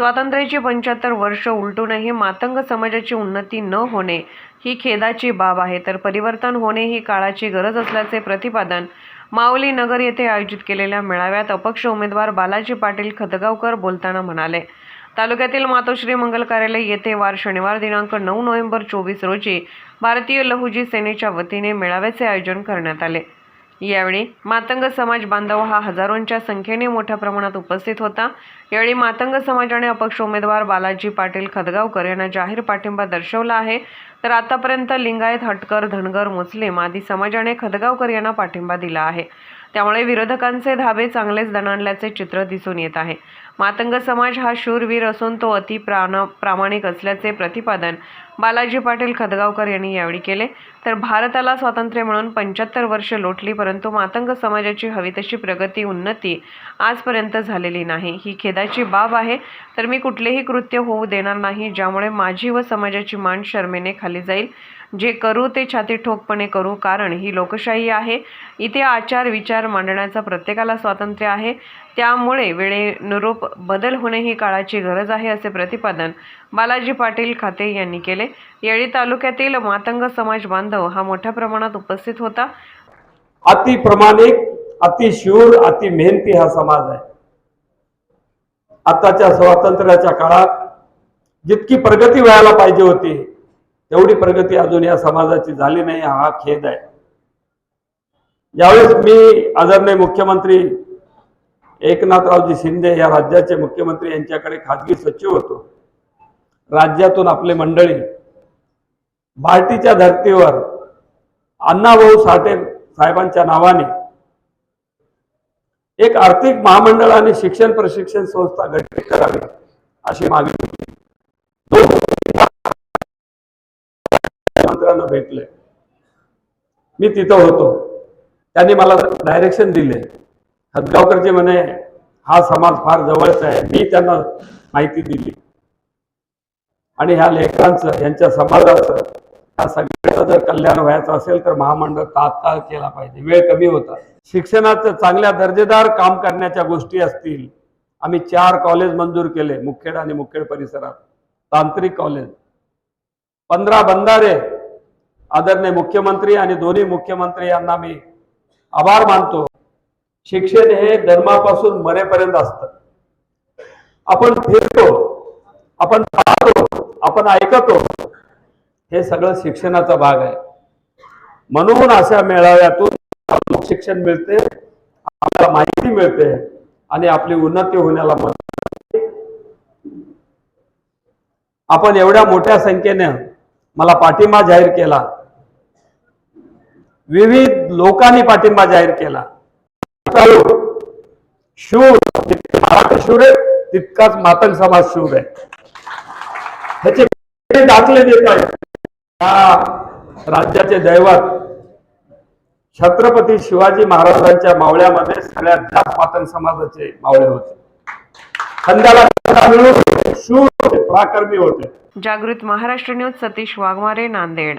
स्वातंत्र्याची पंच्याहत्तर वर्ष उलटूनही मातंग समाजाची उन्नती न होणे ही खेदाची बाब आहे. तर परिवर्तन होणे ही काळाची गरज असल्याचे प्रतिपादन माऊली नगर येथे आयोजित केलेल्या मेळाव्यात अपक्ष उमेदवार बालाजी पाटील खतगावकर बोलताना म्हणाले तालुक्यातील मातोश्री मंगल कार्यालय येथे वार शनिवार दिनांक नऊ नोव्हेंबर चोवीस रोजी भारतीय लहुजी सेनेच्या वतीने मेळाव्याचे आयोजन करण्यात आले. यावेळी मातंग समाज बांधव हा हजारोंच्या संख्येने मोठ्या प्रमाणात उपस्थित होता. यावेळी मातंग समाजाने अपक्ष उमेदवार बालाजी पाटील खदगावकर यांना जाहीर पाठिंबा दर्शवला आहे. तर आतापर्यंत लिंगायत हटकर धनगर मुस्लिम आदी समाजाने खदगावकर यांना पाठिंबा दिला आहे. त्यामुळे विरोधकांचे धाबे चांगलेच दणाणल्याचे चित्र दिसून येत आहे. मातंग समाज हा शूरवीर असून तो अति प्राण प्रामाणिक असल्याचे प्रतिपादन बालाजी पाटील खदगावकर यांनी यावेळी केले. तर भारताला स्वातंत्र्य मिळून पंच्याहत्तर वर्ष लोटली परंतु मातंग समाजाची हवी तशी प्रगती उन्नती आजपर्यंत झालेली नाही. ही खेदाची बाब आहे. तर मी कुठलेही कृत्य होऊ देणार नाही ज्यामुळे माझी व समाजाची मान शर्मेने खाली जाईल. जे करू ते छाती ठोकपणे करू कारण ही लोकशाही आहे. इथे आचार विचार मांडण्याचा प्रत्येकाला स्वातंत्र्य आहे. त्यामुळे वेळेनुरूप बदल होणे ही काळाची गरज आहे असे प्रतिपादन बालाजी पाटील खाते यांनी केले. येळी तालुक्यातील मातंग समाज बांधव हा मोठ्या प्रमाणात उपस्थित होता. अतिप्रमाणिक अतिशूर अति मेहनती हा समाज आहे. आताच्या स्वातंत्र्याच्या काळात जितकी प्रगती व्हायला पाहिजे होती तेवढी प्रगती अजून या समाजाची झाली नाही हा खेद आहे. यावेळेस मी आदरणीय मुख्यमंत्री एकनाथरावजी शिंदे या राज्याचे मुख्यमंत्री यांच्याकडे खाजगी सचिव होतो. राज्यातून आपले मंडळी भारतीच्या धर्तीवर अण्णाभाऊ साठे साहेबांच्या नावाने एक आर्थिक महामंडळ आणि शिक्षण प्रशिक्षण संस्था गठीत करावी अशी मागणी मंत्र्यांना भेटले मी तिथं होतो. त्यांनी मला डायरेक्शन दिले. हदगावकरचे म्हणे हा समाज फार जवळचा आहे. मी त्यांना माहिती दिली. आणि ह्या लेखकांचं यांच्या समाजाचं या सगळ्याचं जर कल्याण व्हायचं असेल तर महामंडळ तात्काळ केला पाहिजे. वेळ कमी होता. शिक्षणाचं चांगल्या दर्जेदार काम करण्याच्या गोष्टी असतील. आम्ही चार कॉलेज मंजूर केले मुखेड आणि मुखेड परिसरात. तांत्रिक कॉलेज पंधरा बंधारे आदरणीय मुख्यमंत्री आणि दोन्ही मुख्यमंत्री यांना मी आभार मानतो. शिक्षण हे धर्मापासून मरेपर्यंत असत. आपण फिरतो आपण पाहतो आपण ऐकतो हे सगळं शिक्षणाचा भाग आहे. म्हणून अशा मेळाव्यातून शिक्षण मिळते आपल्याला माहिती मिळते आणि आपली उन्नती होण्याला मदत आपण एवढ्या मोठ्या संख्येने मला पाठिंबा जाहीर केला. विविध लोकांनी पाठिंबा जाहीर केला. शूर. मराठी शूर आहे तितकाच मातंग समाज शूर आहे. ह्याचे दाखले देत आहेत. या राज्याचे दैवत छत्रपती शिवाजी महाराजांच्या मावळ्यामध्ये सगळ्यात जास्त मातंग समाजाचे मावळे होते. खंदाला शूर होते पराक्रमी होते. जागृत महाराष्ट्र न्यूज सतीश वाघमारे नांदेड.